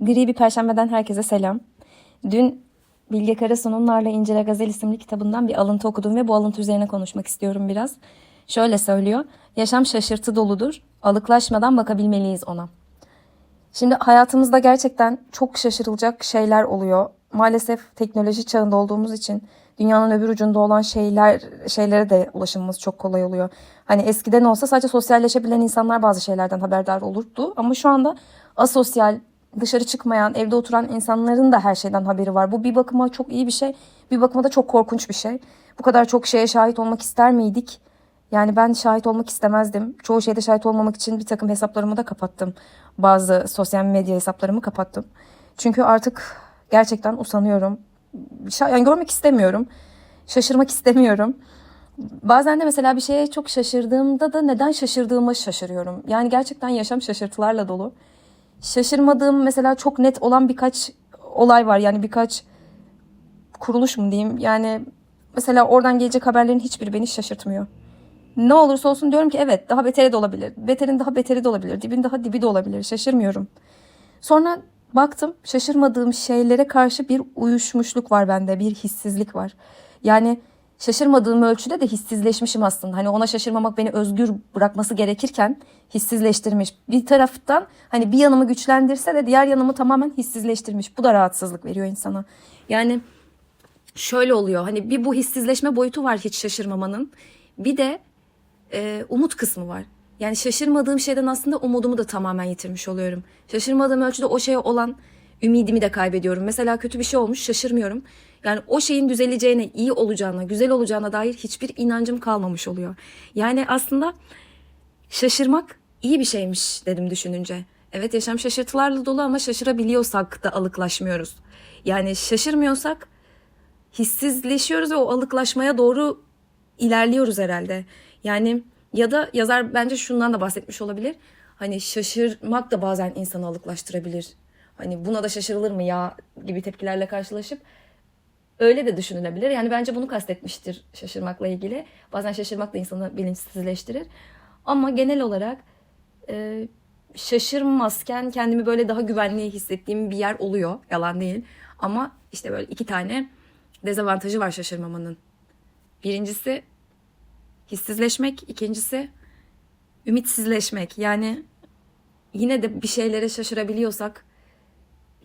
Gri bir perşembeden herkese selam. Dün Bilge Karasu'nun Narla İncire Gazel isimli kitabından bir alıntı okudum ve bu alıntı üzerine konuşmak istiyorum biraz. Şöyle söylüyor. Yaşam şaşırtı doludur. Alıklaşmadan bakabilmeliyiz ona. Şimdi hayatımızda gerçekten çok şaşırılacak şeyler oluyor. Maalesef teknoloji çağında olduğumuz için dünyanın öbür ucunda olan şeyler şeylere de ulaşımımız çok kolay oluyor. Hani eskiden olsa sadece sosyalleşebilen insanlar bazı şeylerden haberdar olurdu ama şu anda asosyal, dışarı çıkmayan, evde oturan insanların da her şeyden haberi var. Bu bir bakıma çok iyi bir şey, bir bakıma da çok korkunç bir şey. Bu kadar çok şeye şahit olmak ister miydik? Yani ben şahit olmak istemezdim. Çoğu şeyde şahit olmamak için bir takım hesaplarımı da kapattım. Bazı sosyal medya hesaplarımı kapattım. Çünkü artık gerçekten usanıyorum. Yani görmek istemiyorum. Şaşırmak istemiyorum. Bazen de mesela bir şeye çok şaşırdığımda da neden şaşırdığımı şaşırıyorum. Yani gerçekten yaşam şaşırtılarla dolu. Şaşırmadığım mesela çok net olan birkaç olay var. Yani birkaç kuruluş mu diyeyim. Yani mesela oradan gelecek haberlerin hiçbiri beni şaşırtmıyor. Ne olursa olsun diyorum ki evet daha beteri de olabilir. Beterin daha beteri de olabilir. Dibin daha dibi de olabilir. Şaşırmıyorum. Sonra baktım şaşırmadığım şeylere karşı bir uyuşmuşluk var bende. Bir hissizlik var. Yani şaşırmadığım ölçüde de hissizleşmişim aslında. Hani ona şaşırmamak beni özgür bırakması gerekirken hissizleştirmiş. Bir taraftan hani bir yanımı güçlendirse de diğer yanımı tamamen hissizleştirmiş. Bu da rahatsızlık veriyor insana. Yani şöyle oluyor. Hani bir bu hissizleşme boyutu var hiç şaşırmamanın. Bir de e, umut kısmı var. Yani şaşırmadığım şeyden aslında umudumu da tamamen yitirmiş oluyorum. Şaşırmadığım ölçüde o şeye olan ümidimi de kaybediyorum. Mesela kötü bir şey olmuş şaşırmıyorum. Yani o şeyin düzeleceğine, iyi olacağına, güzel olacağına dair hiçbir inancım kalmamış oluyor. Yani aslında şaşırmak iyi bir şeymiş dedim düşününce. Evet yaşam şaşırtılarla dolu ama şaşırabiliyorsak da alıklaşmıyoruz. Yani şaşırmıyorsak hissizleşiyoruz ve o alıklaşmaya doğru ilerliyoruz herhalde. Yani ya da yazar bence şundan da bahsetmiş olabilir. Hani şaşırmak da bazen insanı alıklaştırabilir. Hani buna da şaşırılır mı ya gibi tepkilerle karşılaşıp öyle de düşünülebilir. Yani bence bunu kastetmiştir şaşırmakla ilgili. Bazen şaşırmak da insanı bilinçsizleştirir. Ama genel olarak e, şaşırmazken kendimi böyle daha güvenli hissettiğim bir yer oluyor. Yalan değil. Ama işte böyle iki tane dezavantajı var şaşırmamanın. Birincisi hissizleşmek, ikincisi ümitsizleşmek. Yani yine de bir şeylere şaşırabiliyorsak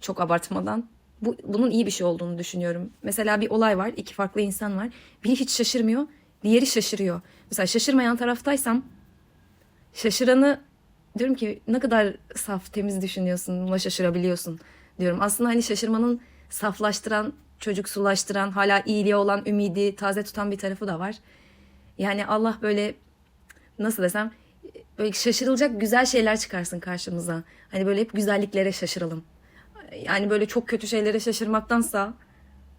çok abartmadan bu, bunun iyi bir şey olduğunu düşünüyorum. Mesela bir olay var, iki farklı insan var. Biri hiç şaşırmıyor, diğeri şaşırıyor. Mesela şaşırmayan taraftaysam şaşıranı diyorum ki ne kadar saf, temiz düşünüyorsun, buna şaşırabiliyorsun diyorum. Aslında hani şaşırmanın saflaştıran, çocuksulaştıran, hala iyiliğe olan ümidi taze tutan bir tarafı da var. Yani Allah böyle nasıl desem böyle şaşırılacak güzel şeyler çıkarsın karşımıza. Hani böyle hep güzelliklere şaşıralım. Yani böyle çok kötü şeylere şaşırmaktansa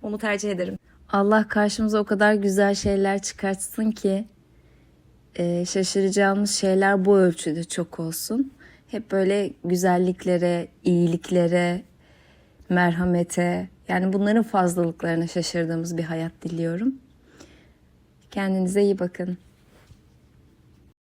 onu tercih ederim. Allah karşımıza o kadar güzel şeyler çıkartsın ki e, şaşıracağımız şeyler bu ölçüde çok olsun. Hep böyle güzelliklere, iyiliklere, merhamete yani bunların fazlalıklarına şaşırdığımız bir hayat diliyorum. Kendinize iyi bakın.